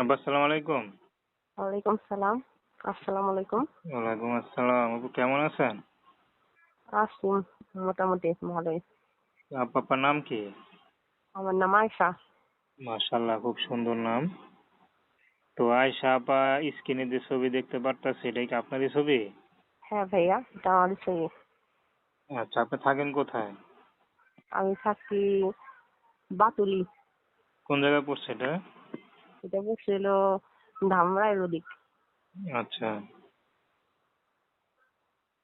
আব্বা আসসালামু আলাইকুম। ওয়ালাইকুম সালাম আসসালামু আলাইকুম। ওয়ালাইকুম আসসালাম। আপু কেমন আছেন? আছি মোটামুটি ভালোই। আপা আপার নাম কি? আমার নাম আয়সা মাশাল্লাহ খুব সুন্দর নাম। তো আয়সা আপা স্ক্রিনে যে ছবি দেখতে পারতাছি এটাই কি আপনারই ছবি? হ্যাঁ ভাইয়া এটা আমার ছবি। আচ্ছা আপনি থাকেন কোথায়? আমি থাকি বাতুলি। কোন জায়গায় পড়ছে এটা? এটা বসছিল ধামরাইয়ের ওদিক। আচ্ছা।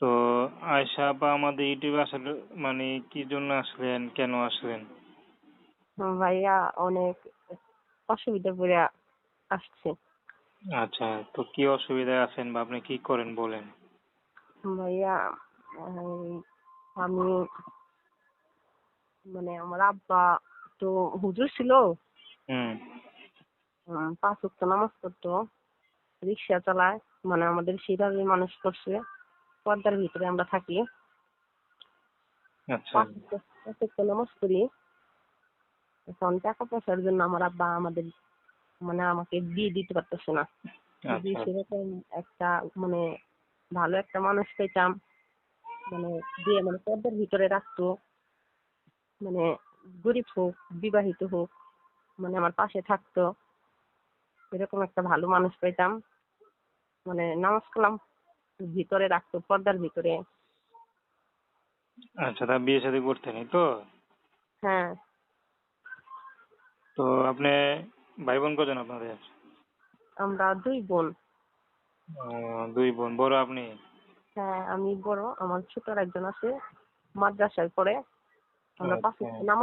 তো আয়সা আপা আমাদের ইউটিউবে আসলে মানে কি জন্য আসলেন কেন আসলেন? ভাইয়া অনেক অসুবিধা পড়ে আসছে। আচ্ছা তো কি অসুবিধায় আছেন বা আপনি কি করেন বলেন? ভাইয়া আমি মানে আমার আব্বা তো হুজুর ছিল। হুম। পাঁচ ওয়াক্ত নামাজ পড়তো। রিক্সা চালায় মানে আমাদের সেভাবে মানুষ করছে। পর্দার ভিতরে আমরা থাকি। আচ্ছা। পাঁচ ওয়াক্ত- নামাজ পড়ি। এখন টাকা পয়সার জন্য আমার আব্বা আমাদের মানে আমাকে বিয়ে দিতে পারতেছে না। যদি আচ্ছা সেরকম একটা মানে ভালো একটা মানুষ পেতাম মানে বিয়ে মানে পর্দার ভিতরে রাখতো মানে গরিব হোক বিবাহিত হোক মানে আমার পাশে থাকতো। এরকম একটা ভালো মানুষ পেতাম। মানে নামাজ কালাম ভিতরে রাখতো পর্দার ভিতরে। আচ্ছা তা বিয়ে শাদী করতেনি তো? হ্যাঁ। তো আপনি ভাই বোন কজন আপনাদের? আমরা দুই বোন। দুই বোন বড় আপনি? হ্যাঁ আমি বড় আমার ছোট একজন আছে মাদ্রাসায় পড়ে। আমরা পাঁচ আচ্ছা। নামাজ